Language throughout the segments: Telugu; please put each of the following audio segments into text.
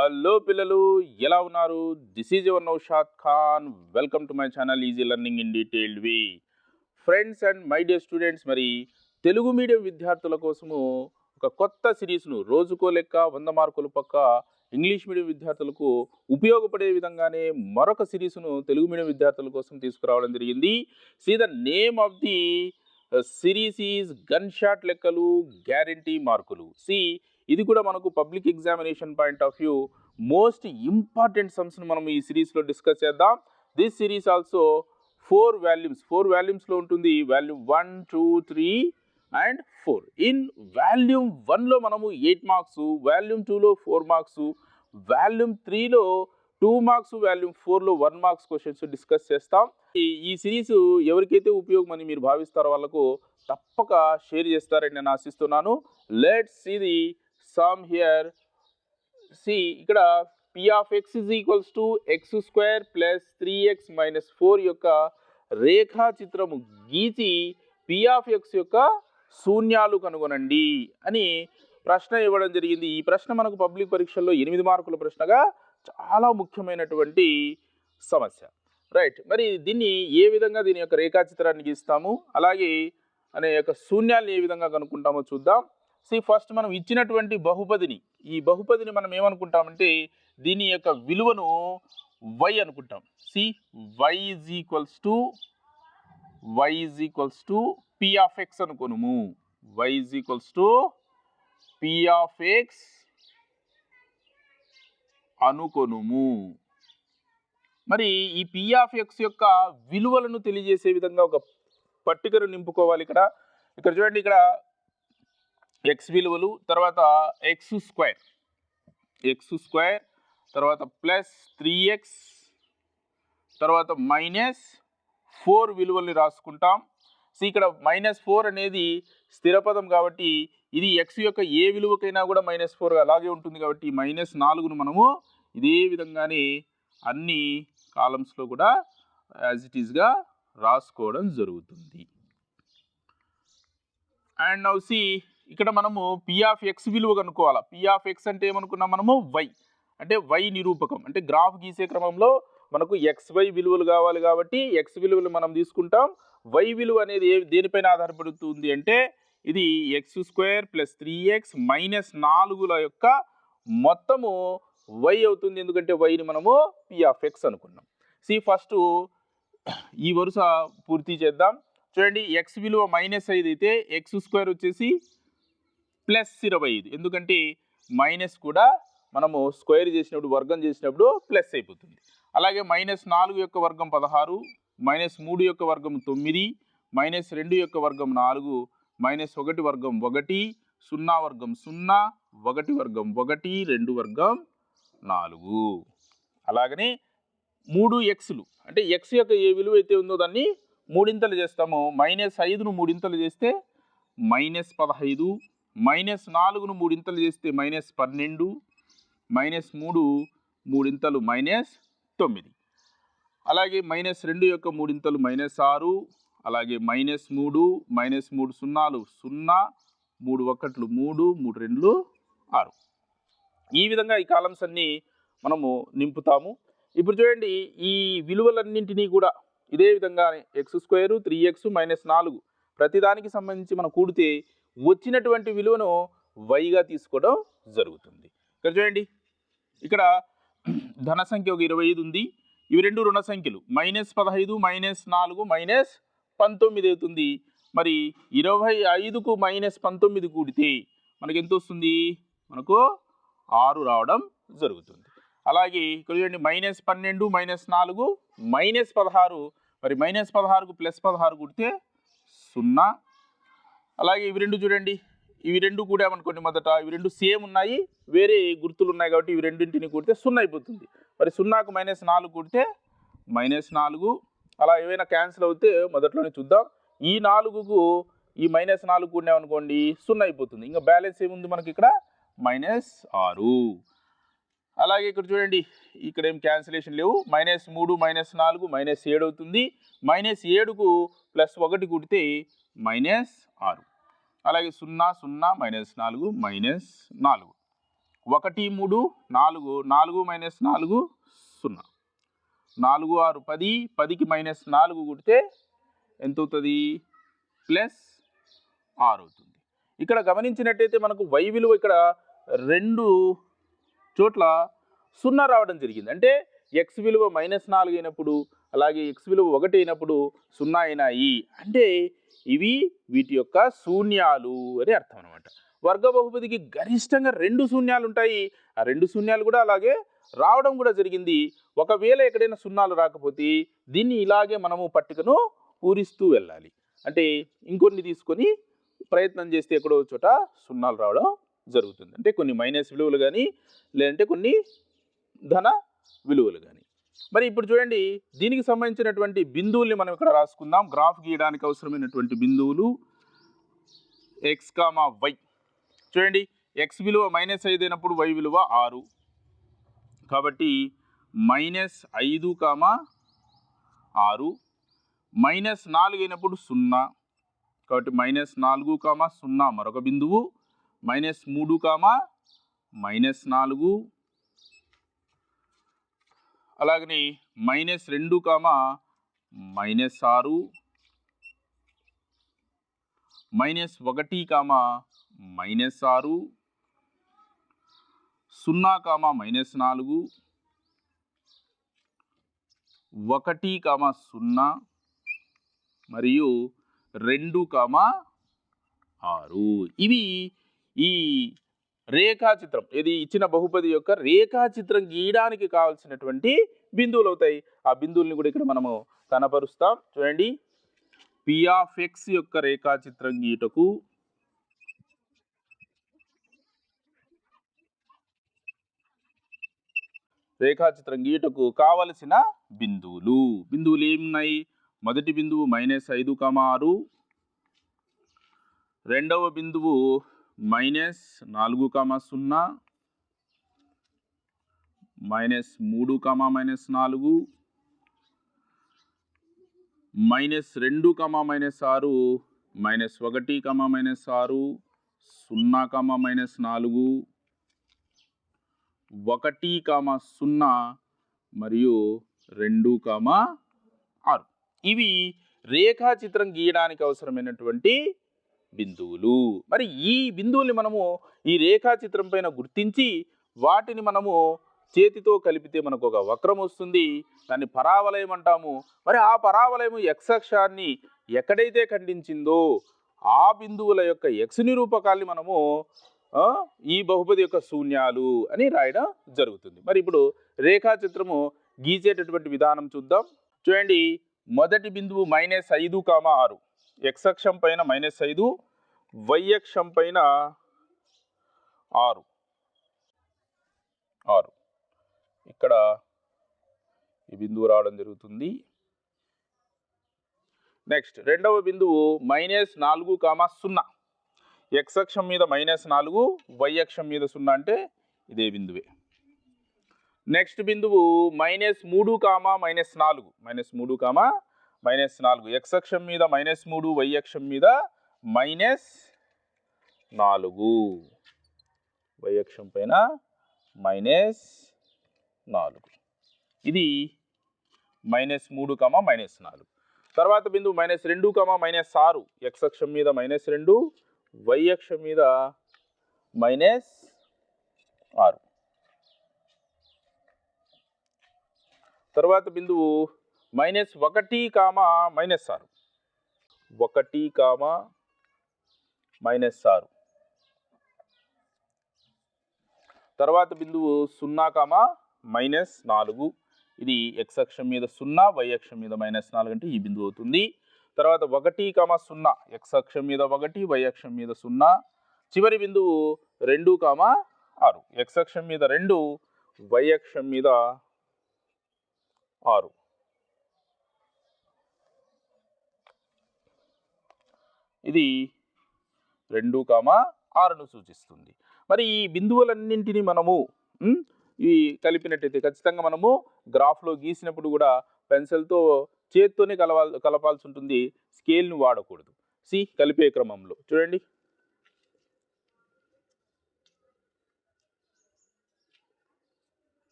హలో పిల్లలు ఎలా ఉన్నారు? This is your Naushad Khan welcome to my channel easy learning in detailed way friends and my dear students మరి తెలుగు మీడియం విద్యార్థుల కోసము ఒక కొత్త సిరీస్ను రోజుకో లెక్క వంద మార్కులు పక్క ఇంగ్లీష్ మీడియం విద్యార్థులకు ఉపయోగపడే విధంగానే మరొక సిరీస్ను తెలుగు మీడియం విద్యార్థుల కోసం తీసుకురావడం జరిగింది. See the name of the series is gun shot లెక్కలు గ్యారంటీ మార్కులు. సి ఇది కూడా మనకు public examination point of view most important సమ్స్ని మనం ఈ సిరీస్లో డిస్కస్ చేద్దాం. This series also four volumes four వాల్యూమ్స్లో ఉంటుంది. Volume one two three and four in volume వన్లో మనము ఎయిట్ మార్క్స్ వాల్యూమ్ టూలో ఫోర్ మార్క్స్ వాల్యూమ్ త్రీలో టూ మార్క్స్ వాల్యూమ్ ఫోర్లో వన్ మార్క్స్ క్వశ్చన్స్ డిస్కస్ చేస్తాం. ఈ ఈ సిరీస్ ఎవరికైతే ఉపయోగమని మీరు భావిస్తారో వాళ్ళకు తప్పక షేర్ చేస్తారని నేను ఆశిస్తున్నాను. లెట్స్ ఇది ది సమ్ హియర్ సి ఇక్కడ p of x is equals to x square plus three x minus four యొక్క రేఖా చిత్రము గీచి పి ఆఫ్ ఎక్స్ యొక్క శూన్యాలు కనుగొనండి అని ప్రశ్న ఇవ్వడం జరిగింది ఈ ప్రశ్న మనకు పబ్లిక్ పరీక్షల్లో ఎనిమిది మార్కుల ప్రశ్నగా చాలా ముఖ్యమైనటువంటి సమస్య రైట్ మరి దీన్ని ఏ విధంగా దీని యొక్క రేఖాచిత్రాన్ని గీస్తాము అలాగే అనే యొక్క శూన్యాలను ఏ విధంగా కనుక్కుంటామో చూద్దాం. సి ఫస్ట్ మనం ఇచ్చినటువంటి బహుపదిని ఈ బహుపదిని మనం ఏమనుకుంటామంటే దీని యొక్క విలువను వై అనుకుంటాం. See y is equals to y is equals to p of x అనుకోనుము. Y is equals to p of x అనుకొనుము. మరి ఈ పి ఆఫ్ ఎక్స్ యొక్క విలువలను తెలియజేసే విధంగా ఒక పట్టికను నింపుకోవాలి ఇక్కడ. ఇక్కడ చూడండి ఇక్కడ ఎక్స్ విలువలు తర్వాత ఎక్స్ స్క్వేర్ ఎక్స్ స్క్వేర్ తర్వాత ప్లస్ త్రీ ఎక్స్ తర్వాత మైనస్ ఫోర్ విలువల్ని రాసుకుంటాం. సో ఇక్కడ మైనస్ ఫోర్ అనేది స్థిరపదం కాబట్టి ఇది ఎక్స్ యొక్క ఏ విలువకైనా కూడా మైనస్ ఫోర్ అలాగే ఉంటుంది కాబట్టి మైనస్ నాలుగును మనము ఇదే విధంగానే అన్ని కాలమ్స్లో కూడా యాజ్ ఇట్ ఈస్గా రాసుకోవడం జరుగుతుంది. అండ్ నౌ సి ఇక్కడ మనము పి ఆఫ్ ఎక్స్ విలువ కనుక్కోవాలా? పి ఆఫ్ ఎక్స్ అంటే ఏమనుకున్నాం మనము? వై అంటే వై నిరూపకం. అంటే గ్రాఫ్ గీసే క్రమంలో మనకు ఎక్స్ వై విలువలు కావాలి కాబట్టి ఎక్స్ విలువలు మనం తీసుకుంటాం. వై విలువ అనేది ఏ దేనిపైన ఆధారపడుతుంది అంటే ఇది x square plus three x minus నాలుగుల యొక్క మొత్తము వై అవుతుంది. ఎందుకంటే వైని మనము పి ఆఫ్ ఎక్స్ అనుకున్నాం. సి ఫస్ట్ ఈ వరుస పూర్తి చేద్దాం. చూడండి ఎక్స్ విలువ మైనస్ ఐదు అయితే ఎక్స్ స్క్వేర్ వచ్చేసి ప్లస్ ఇరవై ఐదు. ఎందుకంటే మైనస్ కూడా మనము స్క్వేర్ చేసినప్పుడు వర్గం చేసినప్పుడు ప్లస్ అయిపోతుంది. అలాగే మైనస్ నాలుగు యొక్క వర్గం పదహారు మైనస్ మూడు యొక్క వర్గం తొమ్మిది మైనస్ రెండు యొక్క వర్గం నాలుగు మైనస్ ఒకటి వర్గం ఒకటి సున్నా వర్గం సున్నా ఒకటి వర్గం ఒకటి రెండు వర్గం నాలుగు. అలాగనే మూడు ఎక్స్లు. అంటే ఎక్స్ యొక్క ఏ విలువ అయితే ఉందో దాన్ని మూడింతలు చేస్తాము మైనస్ ఐదును మూడింతలు చేస్తే మైనస్ పదహైదు మైనస్ నాలుగును మూడింతలు చేస్తే మైనస్ పన్నెండు మైనస్ మూడు మూడింతలు మైనస్ తొమ్మిది. అలాగే మైనస్ రెండు యొక్క మూడింతలు మైనస్ ఆరు అలాగే మైనస్ మూడు మైనస్ మూడు సున్నాలు సున్నా మూడు ఒకట్లు మూడు మూడు రెండులు ఆరు. ఈ విధంగా ఈ కాలమ్స్ అన్నీ మనము నింపుతాము. ఇప్పుడు చూడండి ఈ విలువలన్నింటినీ కూడా ఇదే విధంగా x square three x minus నాలుగు ప్రతిదానికి సంబంధించి మనం కూడితే వచ్చినటువంటి విలువను వైగా తీసుకోవడం జరుగుతుంది. ఇక్కడ చూడండి. ఇక్కడ ధన సంఖ్య ఒక ఇరవై ఐదు ఉంది. ఇవి రెండు రుణ సంఖ్యలు. మైనస్ పదహైదు మైనస్ నాలుగు మైనస్ పంతొమ్మిది అవుతుంది. మరి ఇరవై ఐదుకు మైనస్ పంతొమ్మిది కూడితే మనకి ఎంత వస్తుంది? మనకు ఆరు రావడం జరుగుతుంది. అలాగే ఇక్కడ చూడండి. మైనస్ పన్నెండు మైనస్ నాలుగు మైనస్ పదహారు. మరి మైనస్ పదహారుకు ప్లస్ పదహారు కూడితే సున్నా అలాగే ఇవి రెండు చూడండి. ఇవి రెండు కూడామనుకోండి మొదట ఇవి రెండు సేమ్ ఉన్నాయి. వేరే గుర్తులు ఉన్నాయి కాబట్టి ఇవి రెండింటిని కూడితే సున్నా అయిపోతుంది. మరి సున్నాకు మైనస్ నాలుగు కూడితే మైనస్ నాలుగు. అలా ఏవైనా క్యాన్సిల్ అవుతే మొదట్లోనే చూద్దాం. ఈ నాలుగుకు ఈ మైనస్ నాలుగు కూడినామనుకోండి సున్నా అయిపోతుంది. ఇంకా బ్యాలెన్స్ ఏముంది మనకి ఇక్కడ? మైనస్ ఆరు. అలాగే ఇక్కడ చూడండి ఇక్కడ ఏం క్యాన్సిలేషన్ లేవు. మైనస్ మూడు మైనస్ నాలుగు మైనస్ ఏడు అవుతుంది. మైనస్ ఏడుకు ప్లస్ ఒకటి కుడితే మైనస్ ఆరు. అలాగే సున్నా సున్నా మైనస్ నాలుగు మైనస్ నాలుగు. ఒకటి మూడు నాలుగు నాలుగు మైనస్ నాలుగు సున్నా. నాలుగు ఆరు పది పదికి మైనస్ నాలుగు కుడితే ఎంత అవుతుంది ప్లస్ ఆరు అవుతుంది. ఇక్కడ గమనించినట్టయితే మనకు వై విలువ ఇక్కడ రెండు చోట్ల సున్నా రావడం జరిగింది. అంటే ఎక్స్ విలువ మైనస్ నాలుగు అయినప్పుడు అలాగే ఎక్స్ విలువ ఒకటి అయినప్పుడు సున్నా అయినాయి. అంటే ఇవి వీటి యొక్క శూన్యాలు అని అర్థం అనమాట వర్గ బహుపదికి గరిష్టంగా రెండు శూన్యాలు ఉంటాయి. ఆ రెండు శూన్యాలు కూడా అలాగే రావడం కూడా జరిగింది. ఒకవేళ ఎక్కడైనా సున్నాలు రాకపోతే దీన్ని ఇలాగే మనము పట్టికను పూరిస్తూ వెళ్ళాలి. అంటే ఇంకొన్ని తీసుకొని ప్రయత్నం చేస్తే ఎక్కడో చోట సున్నాలు రావడం జరుగుతుంది. అంటే కొన్ని మైనస్ విలువలు కానీ లేదంటే కొన్ని ధన విలువలు కానీ మరి ఇప్పుడు చూడండి దీనికి సంబంధించినటువంటి బిందువుల్ని మనం ఇక్కడ రాసుకుందాం. గ్రాఫ్ గీయడానికి అవసరమైనటువంటి బిందువులు ఎక్స్ కామా వై చూడండి ఎక్స్ విలువ మైనస్ ఐదు అయినప్పుడు వై విలువ ఆరు. కాబట్టి మైనస్ ఐదు కామా ఆరు. మైనస్ నాలుగు అయినప్పుడు సున్నా. కాబట్టి మైనస్ నాలుగు కామా సున్నా మరొక బిందువు. మైనస్ మూడు కామా మైనస్ నాలుగు. అలాగని మైనస్ రెండు కామా మైనస్ ఆరు. మైనస్ ఒకటి కామా మైనస్ ఆరు. సున్నా కామా మైనస్ నాలుగు. ఒకటి కామా సున్నా. మరియు రెండు కామా ఆరు. ఇవి ఈ రేఖాచిత్రం ఇది ఇచ్చిన బహుపది యొక్క రేఖాచిత్రం గీయడానికి కావాల్సినటువంటి బిందువులు అవుతాయి. ఆ బిందువుల్ని కూడా ఇక్కడ మనము కనపరుస్తాం. చూడండి. పిఆఫ్ ఎక్స్ యొక్క రేఖాచిత్రం గీటకు రేఖాచిత్రం గీయటకు కావలసిన బిందువులు. బిందువులు ఏమున్నాయి? మొదటి బిందువు మైనస్ ఐదు కమారు ఆరు. రెండవ బిందువు మైనస్ నాలుగు కామా సున్నా మైనస్ మూడు కామా మైనస్ నాలుగు మైనస్ రెండు కామా మైనస్ ఆరు మైనస్ ఒకటి కామా మైనస్ ఆరు సున్నా కామా మైనస్ నాలుగు ఒకటి కామా సున్నా మరియు రెండు కామా ఆరు. ఇవి రేఖాచిత్రం గీయడానికి అవసరమైనటువంటి బిందువులు. మరి ఈ బిందువుల్ని మనము ఈ రేఖాచిత్రం పైన గుర్తించి వాటిని మనము చేతితో కలిపితే మనకు ఒక వక్రం వస్తుంది. దాన్ని పరావలయం అంటాము. మరి ఆ పరావలయం ఎక్స్ అక్షాన్ని ఎక్కడైతే ఖండించిందో ఆ బిందువుల యొక్క ఎక్స్ నిరూపకాల్ని మనము ఈ బహుపది యొక్క శూన్యాలు అని రాయడం జరుగుతుంది. మరి ఇప్పుడు రేఖాచిత్రము గీసేటటువంటి విధానం చూద్దాం. చూడండి మొదటి బిందువు మైనస్ ఐదు కామ ఆరు. ఎక్స్ అక్షం పైన మైనస్ ఐదు వై అక్షం పైన ఆరు. ఆరు. ఇక్కడ ఈ బిందువు రావడం జరుగుతుంది. నెక్స్ట్ రెండవ బిందువు మైనస్ నాలుగు కామా సున్నా. ఎక్స్ అక్షం మీద మైనస్ నాలుగు వై అక్షం మీద సున్నా అంటే ఇదే బిందువే. నెక్స్ట్ బిందువు మైనస్ మూడు కామా మైనస్ నాలుగు. మైనస్ మూడు కామా మైనస్ నాలుగు. ఎక్స్ అక్షం మీద మైనస్ మూడు వై అక్షం మీద మైనస్ నాలుగు. వై అక్షం పైన మైనస్ నాలుగు. ఇది మైనస్ మూడు కమ మైనస్ నాలుగు. తర్వాత బిందువు మైనస్ రెండు కమ మైనస్ ఆరు. ఎక్స్ అక్షం మీద మైనస్ రెండు వై అక్షం మీద మైనస్ ఆరు. తర్వాత బిందువు మైనస్ ఒకటి కామా మైనస్ ఆరు. ఒకటి కామా మైనస్ ఆరు. తర్వాత బిందువు సున్నా కామా మైనస్ నాలుగు. ఇది ఎక్స్ అక్షం మీద సున్నా వై అక్షం మీద మైనస్ నాలుగు అంటే ఈ బిందువు అవుతుంది. తర్వాత ఒకటి కామా సున్నా ఎక్స్ అక్షం మీద ఒకటి వై అక్షం మీద సున్నా. చివరి బిందువు రెండు కామా ఆరు. ఎక్స్ అక్షం మీద రెండు వై అక్షం మీద ఆరు. ఇది రెండు కామా ఆరును సూచిస్తుంది. మరి ఈ బిందువులన్నింటినీ మనము ఈ కలిపినట్టయితే ఖచ్చితంగా మనము గ్రాఫ్లో గీసినప్పుడు కూడా పెన్సిల్తో చేత్తోనే కలవాల్ కలపాల్సి ఉంటుంది. స్కేల్ని వాడకూడదు. సి కలిపే క్రమంలో. చూడండి.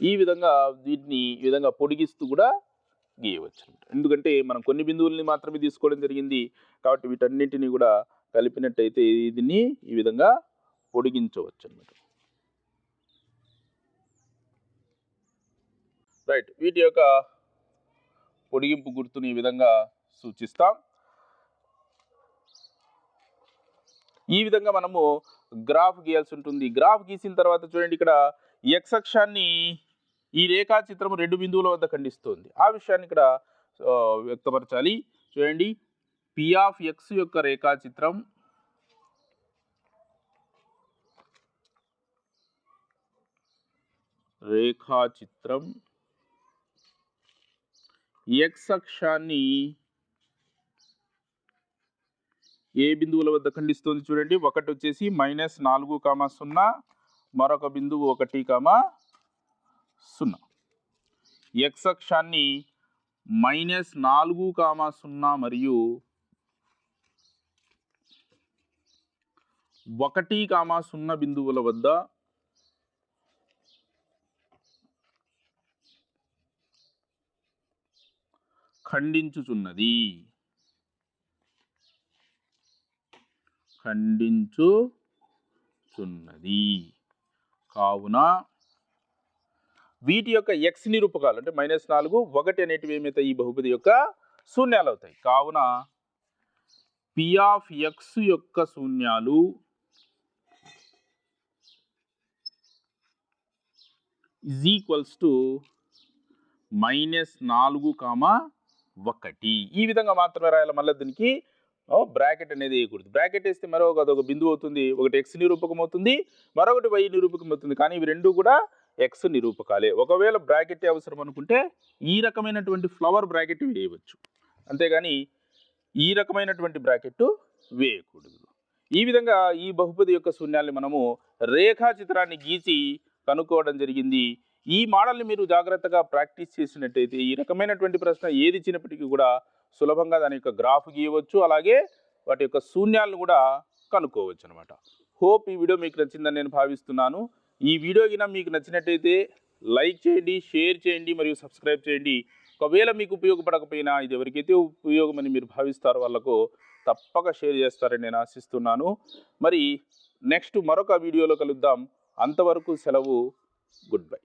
ఈ విధంగా వీటిని ఈ విధంగా పొడిగిస్తూ కూడా గీయవచ్చు. అనమాట ఎందుకంటే మనం కొన్ని బిందువుల్ని మాత్రమే తీసుకోవడం జరిగింది కాబట్టి వీటన్నింటినీ కూడా కలిపినట్టయితే దీన్ని ఈ విధంగా పొడిగించవచ్చు అనమాట రైట్ వీటి యొక్క పొడిగింపు గుర్తుని ఈ విధంగా సూచిస్తాం. ఈ విధంగా మనము గ్రాఫ్ గీయాల్సి ఉంటుంది. గ్రాఫ్ గీసిన తర్వాత చూడండి ఇక్కడ ఎక్స్ అక్షాన్ని ఈ రేఖాచిత్రం రెండు బిందువుల వద్ద ఖండిస్తుంది. ఆ విషయాన్ని ఇక్కడ వ్యక్తపరచాలి. చూడండి. పి ఆఫ్ ఎక్స్ యొక్క రేఖాచిత్రం. రేఖాచిత్రం. ఎక్స్ అక్షాన్ని ఏ బిందువుల వద్ద ఖండిస్తుంది చూడండి. ఒకటి వచ్చేసి మైనస్ నాలుగు కామా సున్నా మరొక బిందువు ఒకటి కామా సున్నా. ఎక్స్ అక్షాన్ని మైనస్ నాలుగు కామా సున్నా మరియు ఒకటి కామా సున్నా బిందువుల వద్ద ఖండించుచున్నది. ఖండించుచున్నది. కావున వీటి యొక్క ఎక్స్ నిరూపకాలు అంటే మైనస్ నాలుగు ఒకటి అనేటివి ఏమైతే ఈ బహుపది యొక్క శూన్యాలు అవుతాయి కావున పి ఆఫ్ ఎక్స్ యొక్క శూన్యాలు ఇజ్ ఈక్వల్స్ టు మైనస్ నాలుగు కామా ఒకటి. ఈ విధంగా మాత్రమే రాయాలి. మళ్ళీ దీనికి బ్రాకెట్ అనేది వేయకూడదు. బ్రాకెట్ వేస్తే మరొక అదొక బిందువు అవుతుంది. ఒకటి ఎక్స్ నిరూపకం అవుతుంది. మరొకటి వై నిరూపకం అవుతుంది. కానీ ఇవి రెండు కూడా ఎక్స్ నిరూపకాలే. ఒకవేళ బ్రాకెట్ అవసరం అనుకుంటే ఈ రకమైనటువంటి ఫ్లవర్ బ్రాకెట్ వేయవచ్చు. అంతేగాని ఈ రకమైనటువంటి బ్రాకెట్ వేయకూడదు. ఈ విధంగా ఈ బహుపది యొక్క శూన్యాల్ని మనము రేఖాచిత్రాన్ని గీసి కనుక్కోవడం జరిగింది. ఈ మోడల్ని మీరు జాగ్రత్తగా ప్రాక్టీస్ చేసినట్టయితే ఈ రకమైనటువంటి ప్రశ్న ఏది ఇచ్చినప్పటికీ కూడా సులభంగా దాని యొక్క గ్రాఫ్ గీయవచ్చు. అలాగే వాటి యొక్క శూన్యాలను కూడా కనుక్కోవచ్చు అనమాట హోప్ ఈ వీడియో మీకు నచ్చిందని నేను భావిస్తున్నాను. ఈ వీడియో కింద మీకు నచ్చినట్టయితే లైక్ చేయండి షేర్ చేయండి మరియు సబ్స్క్రైబ్ చేయండి. ఒకవేళ మీకు ఉపయోగపడకపోయినా ఇది ఎవరికైతే ఉపయోగమని మీరు భావిస్తారో వాళ్ళకు తప్పక షేర్ చేస్తారని నేను ఆశిస్తున్నాను. మరి నెక్స్ట్ మరొక వీడియోలో కలుద్దాం. అంతవరకు సెలవు. Good bye.